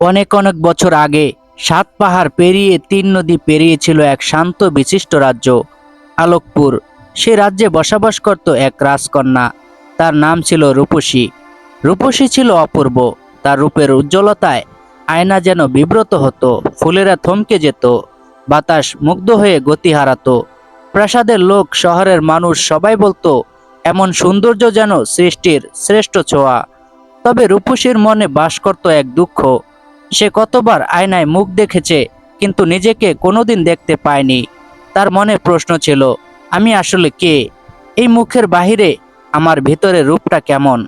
অনেক অনেক বছর আগে সাত পাহাড় পেরিয়ে তিন নদী পেরিয়েছিল এক শান্ত বিশিষ্ট রাজ্য, আলোকপুর। সে রাজ্যে বসবাস করত এক রাজকন্যা। তার নাম ছিল রূপসী। রূপসী ছিল অপূর্ব। তার রূপের উজ্জ্বলতায় আয়না যেন বিব্রত হতো, ফুলেরা থমকে যেত, বাতাস মুগ্ধ হয়ে গতি হারাতো। প্রাসাদের লোক, শহরের মানুষ সবাই বলতো, এমন সৌন্দর্য যেন সৃষ্টির শ্রেষ্ঠ ছোঁয়া। তবে রূপসীর মনে বাস করত এক দুঃখ। সে কতবার আয়নায় মুখ দেখেছে, কিন্তু নিজেকে কোনোদিন দেখতে পায়নি। তার মনে প্রশ্ন ছিল, আমি আসলে কে? এই মুখের বাহিরে আমার ভিতরে রূপটা কেমন?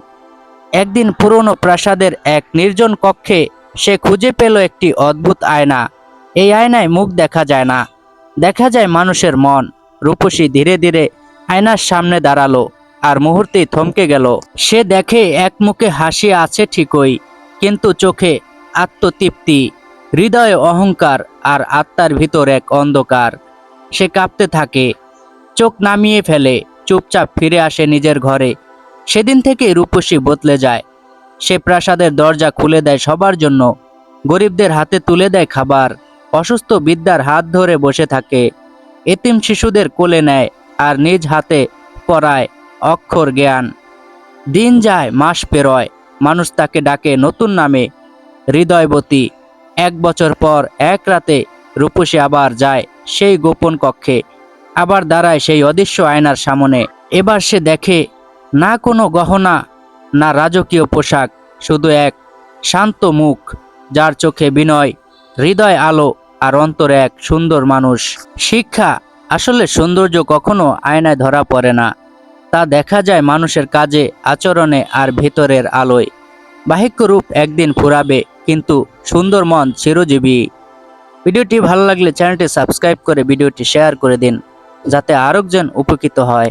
একদিন পুরনো প্রাসাদের এক নির্জন কক্ষে সে খুঁজে পেল একটি অদ্ভুত আয়না। এই আয়নায় মুখ দেখা যায় না। দেখা যায় মানুষের মন। রূপসী ধীরে ধীরে আয়নার সামনে দাঁড়াল আর মুহূর্তেই থমকে গেল। সে দেখে এক মুখে হাসি আছে ঠিকই, কিন্তু চোখে আত্মতৃপ্তি, হৃদয়ে অহংকার আর আত্মার ভিতর এক অন্ধকার। সে কাঁপতে থাকে, চোখ নামিয়ে ফেলে, চুপচাপ ফিরে আসে নিজের ঘরে। সেদিন থেকে রূপসী বদলে যায়। সে প্রাসাদের দরজা খুলে দেয় সবার জন্য। গরিবদের হাতে তুলে দেয় খাবার। অসুস্থ বিদ্যার হাত ধরে বসে থাকে। এতিম শিশুদের কোলে নেয় আর নিজ হাতে পড়ায় অক্ষর জ্ঞান। দিন যায়, মাস পেরোয়। মানুষ তাকে ডাকে নতুন নামে। হৃদয়বতী। এক বছর পর এক রাতে রূপসী আবার যায় সেই গোপন কক্ষে, আবার দাঁড়ায় সেই অদৃশ্য আয়নার সামনে। এবার সে দেখে, না কোনো গহনা, না রাজকীয় পোশাক, শুধু এক শান্ত মুখ, যার চোখে বিনয়, হৃদয় আলো আর অন্তরে এক সুন্দর মানুষ। শিক্ষা, আসলে সৌন্দর্য কখনো আয়নায় ধরা পড়ে না। তা দেখা যায় মানুষের কাজে, আচরণে আর ভেতরের আলোয়। বাহিক্য রূপ একদিন ফুরাবে কিন্তু সুন্দর মন, চিরজীবী। ভিডিওটি ভালো লাগলে চ্যানেলটি সাবস্ক্রাইব করে ভিডিওটি শেয়ার করে দিন, যাতে আরেকজন উপকৃত হয়।